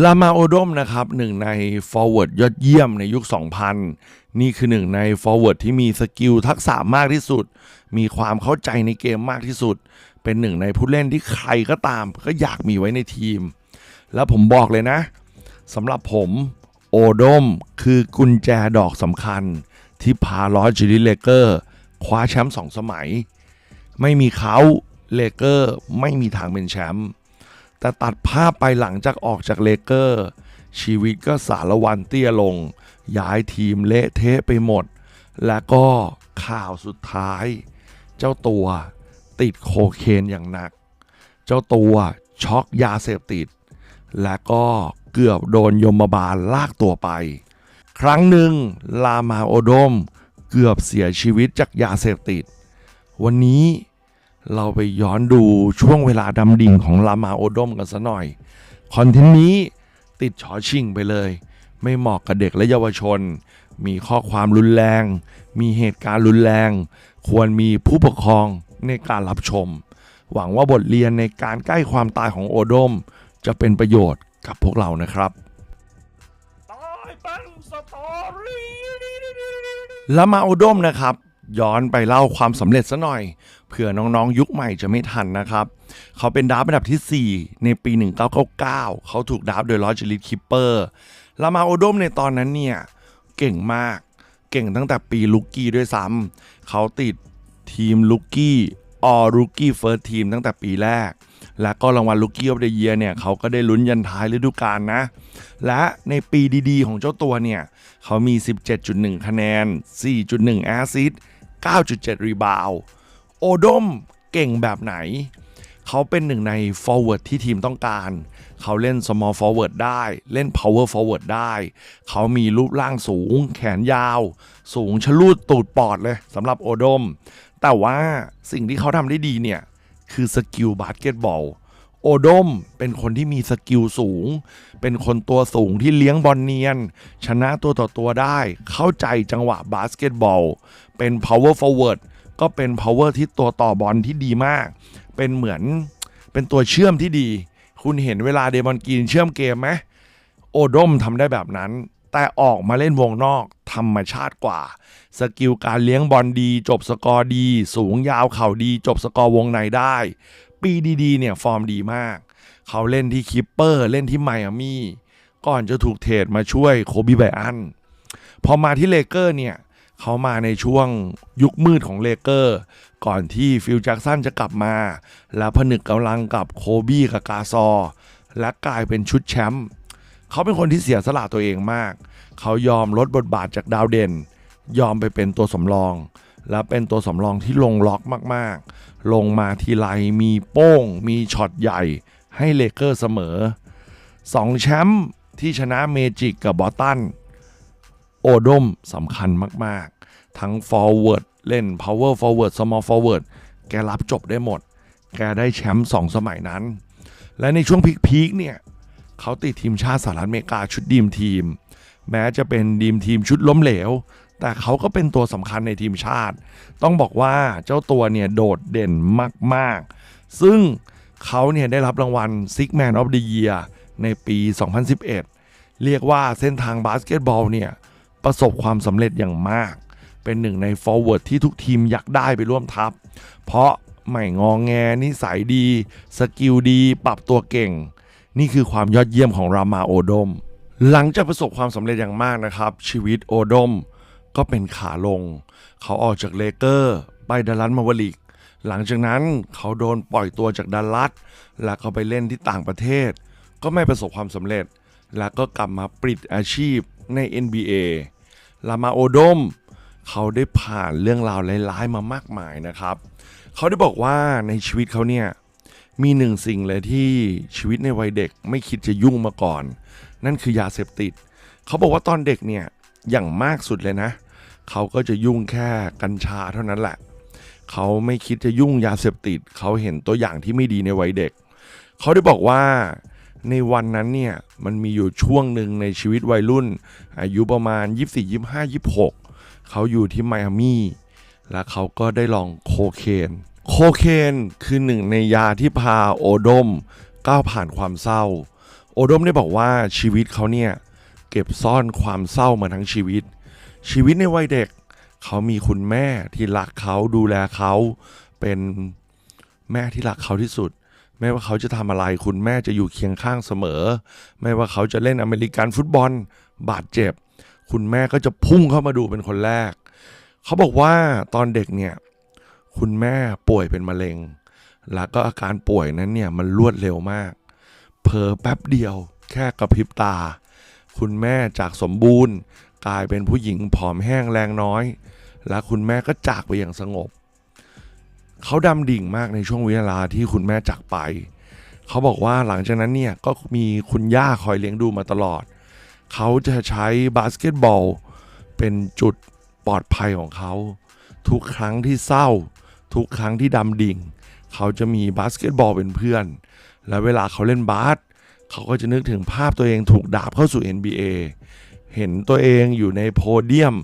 ลามาโอดมนะครับหนึ่งใน forward ยอดเยี่ยมในยุค 2000 นี่คือหนึ่งใน forward ที่มีสกิลทักษะมากที่สุด มีความเข้าใจในเกมมากที่สุด เป็นหนึ่งในผู้เล่นที่ใครก็ตาม ก็อยากมีไว้ในทีม แล้วผมบอกเลยนะสำหรับผมโอดมคือกุญแจดอกสำคัญ ที่พาลอสจิลิเลเกอร์คว้าแชมป์สองสมัย ไม่มีเขาเลเกอร์ไม่มีทางเป็นแชมป์ แต่ตัดภาพไปหลังจากออกจากเลเกอร์ ชีวิตก็สารวันเตี้ยลง ย้ายทีมเละเทะไปหมด และก็ข่าวสุดท้าย เจ้าตัวติดโคเคนอย่างหนัก เจ้าตัวช็อกยาเสพติด และก็เกือบโดนยมบาลลากตัวไป ครั้งหนึ่งลามาโอดม เกือบเสียชีวิตจากยาเสพติด วันนี้ เราไปย้อนดูช่วงเวลาดำดิ่งของลามาโอดมกันซะหน่อย คอนเทนต์นี้ติดชอชิงไปเลย ไม่เหมาะกับเด็กและเยาวชน มีข้อความรุนแรง มีเหตุการณ์รุนแรง ควรมีผู้ปกครองในการรับชม หวังว่าบทเรียนในการใกล้ความตายของโอดม จะเป็นประโยชน์กับพวกเรานะครับตายเป็นสตอรี่ลามาโอดมนะครับ ย้อนไปเล่าความสำเร็จซะหน่อยเผื่อน้องๆ ยุคใหม่จะไม่ทันนะครับ เขาเป็นดราฟอันดับที่ 4 ในปี 1999 เขาถูกดราฟโดยลอจิลิตคิปเปอร์ลามาโอดมในตอนนั้นเนี่ย เก่งมากเก่งตั้งแต่ปีลูกกี้ด้วยซ้ำเขาติดทีมลูกกี้ออลูกี้เฟิร์สทีมตั้งแต่ปีแรก และก็รางวัลลูกี้ออฟเดอะเยียเนี่ยเขาก็ได้ลุ้นยันท้ายฤดูกาลนะ และในปีดีๆ ของเจ้าตัวเนี่ย เขามี 17.1 คะแนน 4.1 แอสซิสต์ 9.7 รีบาวโอดมเก่งแบบไหน เขาเป็นหนึ่งใน forward ที่ทีมต้องการ เขาเล่น small forward ได้ เล่น power forward ได้ เขามีรูปร่างสูง แขนยาว สูงชะลูดตูดปอดเลยสำหรับโอดม แต่ว่าสิ่งที่เขาทำได้ดีเนี่ย คือสกิลบาสเกตบอล โอดมเป็นคนที่มีสกิลสูง เป็นคนตัวสูงที่เลี้ยงบอลเนียน ชนะตัวต่อตัวได้ เข้าใจจังหวะบาสเกตบอล เป็น power forward ก็เป็น power ที่ตัวต่อบอลที่ดีมาก เป็นเหมือนเป็นตัวเชื่อมที่ดี คุณเห็นเวลาเดมอนกรีนเชื่อมเกมไหมโอดมทำได้แบบนั้น แต่ออกมาเล่นวงนอกธรรมชาติกว่า สกิลการเลี้ยงบอลดี จบสกอร์ดี สูงยาวเข่าดี จบสกอร์วงในได้ ปีดีๆเนี่ยฟอร์มดีมาก เขาเล่นที่คิปเปอร์เล่นที่ไมอามี่ก่อนจะถูกเทรดมาช่วยโคบีไบอันพอมาที่เลเกอร์เนี่ยเขามาในช่วงยุคมืดของเลเกอร์ ก่อนที่ฟิลแจ็กสันจะกลับมา แล้วผนึกกำลังกับโคบี้กับกาซอร์และกลายเป็นชุดแชมป์เขาเป็นคนที่เสียสละตัวเองมาก เขายอมลดบทบาทจากดาวเด่น ยอมไปเป็นตัวสำรอง และเป็นตัวสำรองที่ลงล็อกมากๆ ลงมาทีไรมีโป้ง มีช็อตใหญ่ ให้เลเกอร์เสมอ 2 แชมป์ที่ชนะเมจิกกับบอตัน โอดมสำคัญมากๆ ทั้ง forward เล่น power forward small forward แกรับจบได้หมด แกได้แชมป์สองสมัยนั้น และในช่วงพีคๆเนี่ยเขาติดทีมชาติสหรัฐอเมริกาชุดดีมทีม แม้จะเป็นดีมทีมชุดล้มเหลว แต่เขาก็เป็นตัวสำคัญในทีมชาติ ต้องบอกว่าเจ้าตัวเนี่ยโดดเด่นมาก ๆ ซึ่งเขาเนี่ยได้รับรางวัล Six Man of the Year ในปี 2011 เรียกว่าเส้นทางบาสเกตบอลเนี่ยประสบความสำเร็จอย่างมาก เป็นหนึ่งใน forward ที่ทุกทีมอยากได้ไปร่วมทัพ เพราะไม่งองแงนิสัยดี สกิลดี ปรับตัวเก่ง นี่คือความยอดเยี่ยมของรามาโอดม หลังจากประสบความสำเร็จอย่างมากนะครับ ชีวิตโอดม ก็เป็นขาลง เขาออกจากเลเกอร์ ไปดัลลัสมาวลิก หลังจากนั้นเขาโดนปล่อยตัวจากดัลลัสแล้วเขาไปเล่นที่ต่างประเทศ ก็ไม่ประสบความสำเร็จ แล้วก็กลับมาปิดอาชีพใน NBA ลามาโอดม เขาได้ผ่านเรื่องราวร้ายๆมามากมายนะครับ เขาได้บอกว่าในชีวิตเขาเนี่ยมีหนึ่งสิ่งเลยที่ชีวิตในวัยเด็กไม่คิดจะยุ่งมาก่อน นั่นคือยาเสพติด เขาบอกว่าตอนเด็กเนี่ย อย่างมากสุดเลยนะ เขาก็จะยุ่งแค่กัญชาเท่านั้นแหละ เขาไม่คิดจะยุ่งยาเสพติด เขาเห็นตัวอย่างที่ไม่ดีในวัยเด็ก เขาได้บอกว่าในวันนั้นเนี่ยมันมีอยู่ช่วงหนึ่งในชีวิตวัยรุ่น อายุประมาณ 24 25 26 เขาอยู่ที่ไมอามี่และเขาก็ได้ลองโคเคน โคเคนคือหนึ่งในยาที่พาโอดมก้าวผ่านความเศร้า โอดมได้บอกว่าชีวิตเขาเนี่ย เก็บซ่อนความเศร้ามาทั้งชีวิต ชีวิตในวัยเด็ก เขามีคุณแม่ที่รักเขาดูแลเขาเป็นแม่ที่รักเขาที่สุด ไม่ว่าเขาจะทำอะไรคุณแม่จะอยู่เคียงข้างเสมอ ไม่ว่าเขาจะเล่นอเมริกันฟุตบอลบาดเจ็บ คุณแม่ก็จะพุ่งเข้ามาดูเป็นคนแรก เขาบอกว่าตอนเด็กเนี่ยคุณแม่ป่วยเป็นมะเร็ง แล้วก็อาการป่วยนั้นเนี่ยมันรวดเร็วมาก เผลอแป๊บเดียวแค่กระพริบตา คุณแม่จากสมบูรณ์ กลายเป็นผู้หญิงผอมแห้งแรงน้อย และคุณแม่ก็จากไปอย่างสงบ เขาดำดิ่งมากในช่วงเวลาที่คุณแม่จากไป เขาบอกว่าหลังจากนั้นเนี่ยก็มีคุณย่าคอยเลี้ยงดูมาตลอด เขาจะใช้บาสเกตบอลเป็นจุดปลอดภัยของเขา ทุกครั้งที่เศร้า ทุกครั้งที่ดำดิ่ง เขาจะมีบาสเกตบอลเป็นเพื่อน และเวลาเขาเล่นบาสเขาก็จะนึกถึงภาพตัวเองถูกดาบเข้าสู่ NBA เห็นตัวเองอยู่ในโพเดียม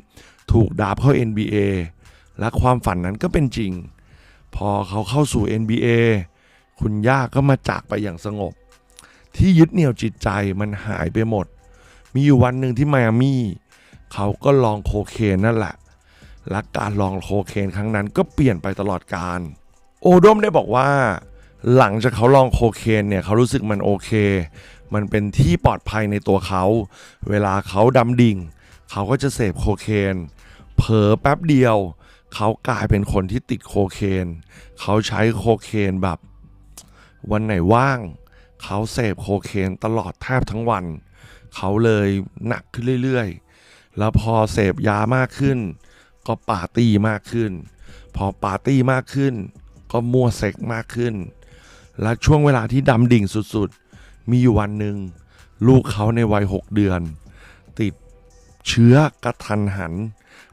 ถูกดาบเข้า NBA และความฝันนั้นก็เป็นจริง พอเขาเข้าสู่ NBA คุณย่าก็มาจากไปอย่างสงบ ที่ยึดเหนี่ยวจิตใจมันหายไปหมด มีอยู่วันหนึ่งที่ไมอามี่เขาก็ลองโคเคนนั่นแหละ และการลองโคเคนครั้งนั้นก็เปลี่ยนไปตลอดการ โอโดมได้บอกว่า หลังจากเขาลองโคเคนเนี่ยเขารู้สึกมันโอเค มันเป็นที่ปลอดภัยในตัวเขา เวลาเขาดำดิ่ง เขาก็จะเสพโคเคนเผลอแป๊บเดียว เขากลายเป็นคนที่ติดโคเคน เขาใช้โคเคนแบบ วันไหนว่าง เขาเสพโคเคนตลอดแทบทั้งวัน เขาเลยหนักขึ้นเรื่อยๆ แล้วพอเสพยามากขึ้น ก็ปาร์ตี้มากขึ้น พอปาร์ตี้มากขึ้น ก็มั่วเซ็กมากขึ้น และช่วงเวลาที่ดำดิ่งสุดๆ มีอยู่วันหนึ่ง ลูกเขาในวัย 6 เดือน ติดเชื้อกระทันหัน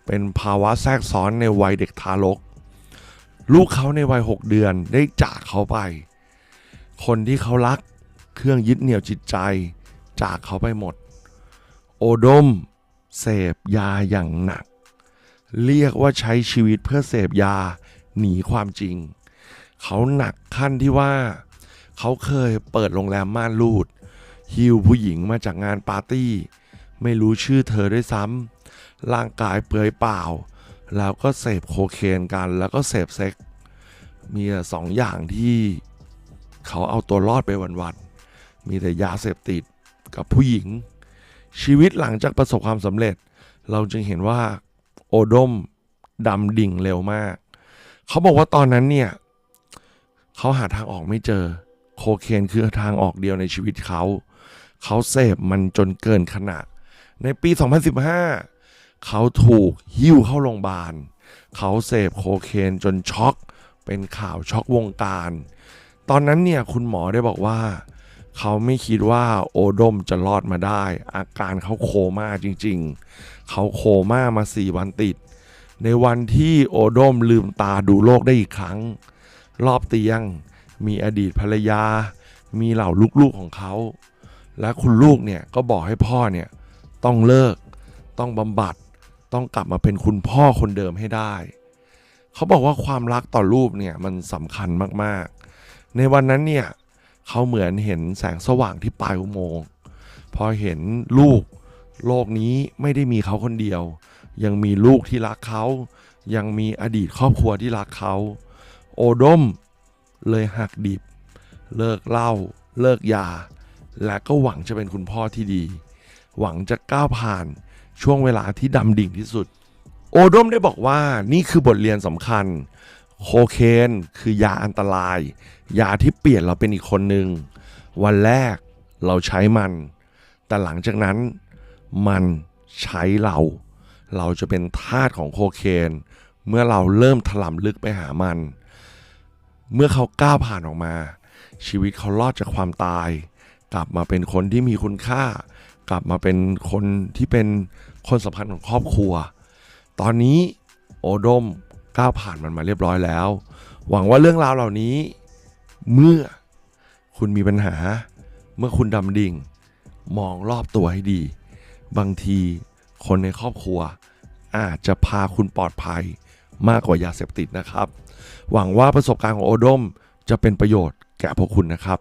เป็นภาวะแทรกซ้อนในวัยเด็กทารก ลูกเขาในวัย 6 เดือนได้จากเขาไป คนที่เขารักเครื่องยึดเหนี่ยวจิตใจ จากเขาไปหมด โอดม เสพยาอย่างหนัก เรียกว่าใช้ชีวิตเพื่อเสพยาหนีความจริง เขาหนักขั้นที่ว่า เขาเคยเปิดโรงแรมม่านรูดฮิวผู้หญิงมาจากงานปาร์ตี้ ไม่รู้ชื่อเธอด้วยซ้ำร่างกายเปลือยเปล่า แล้วก็เสพโคเคนกัน แล้วก็เสพเซ็กส์มีแต่สองอย่างที่เขาเอาตัวรอดไปวันๆมีแต่ยาเสพติดกับผู้หญิง ชีวิตหลังจากประสบความสำเร็จ เราจึงเห็นว่าโอดมดำดิ่งเร็วมาก เขาบอกว่าตอนนั้นเนี่ย เขาหาทางออกไม่เจอ โคเคนคือทางออกเดียวในชีวิตเขา เขาเสพมันจนเกินขนาด ในปี 2015 เขาถูกหิ้วเข้าโรงพยาบาล เขาเสพโคเคนจนช็อกเป็นข่าวช็อกวงการ ตอนนั้นเนี่ยคุณหมอได้บอกว่า เขาไม่คิดว่าโอดมจะรอดมาได้ อาการเขาโคม่าจริงๆ เขาโคม่ามา 4 วันติด ในวันที่โอดมลืมตาดูโลกได้อีกครั้ง รอบเตียง มีอดีตภรรยา มีเหล่าลูกๆของเขา และคุณลูกเนี่ยก็บอกให้พ่อเนี่ยต้องเลิก ต้องบำบัด ต้องกลับมาเป็นคุณพ่อคนเดิมให้ได้ เขาบอกว่าความรักต่อลูกเนี่ยมันสำคัญมากๆ ในวันนั้นเนี่ยเขาเหมือนเห็นแสงสว่างที่ปลายอุโมงค์พอเห็นลูกโลกนี้ไม่ได้มีเขาคนเดียว ยังมีลูกที่รักเขา ยังมีอดีตครอบครัวที่รักเขา โอดม เลยหักดิบ เลิกเหล้าเลิกยา และก็หวังจะเป็นคุณพ่อที่ดี หวังจะก้าวผ่านช่วงเวลาที่ดำดิ่งที่สุด โอดมได้บอกว่านี่คือบทเรียนสำคัญ โคเคนคือยาอันตราย ยาที่เปลี่ยนเราเป็นอีกคนหนึ่งวันแรกเราใช้มัน แต่หลังจากนั้นมันใช้เรา เราจะเป็นทาสของโคเคน เมื่อเราเริ่มถลำลึกไปหามัน เมื่อเขาก้าวผ่านออกมา ชีวิตเขารอดจากความตาย กลับมาเป็นคนที่มีคุณค่า กลับมาเป็นคนที่เป็นคนสำคัญของครอบครัว ตอนนี้โอดมก้าวผ่านมันมาเรียบร้อยแล้ว หวังว่าเรื่องราวเหล่านี้ เมื่อคุณมีปัญหา เมื่อคุณดำดิ่ง มองรอบตัวให้ดี บางทีคนในครอบครัวอาจจะพาคุณปลอดภัย มากกว่ายาเสพติดนะครับ หวังว่าประสบการณ์ของโอดมจะเป็นประโยชน์แก่พวกคุณนะครับ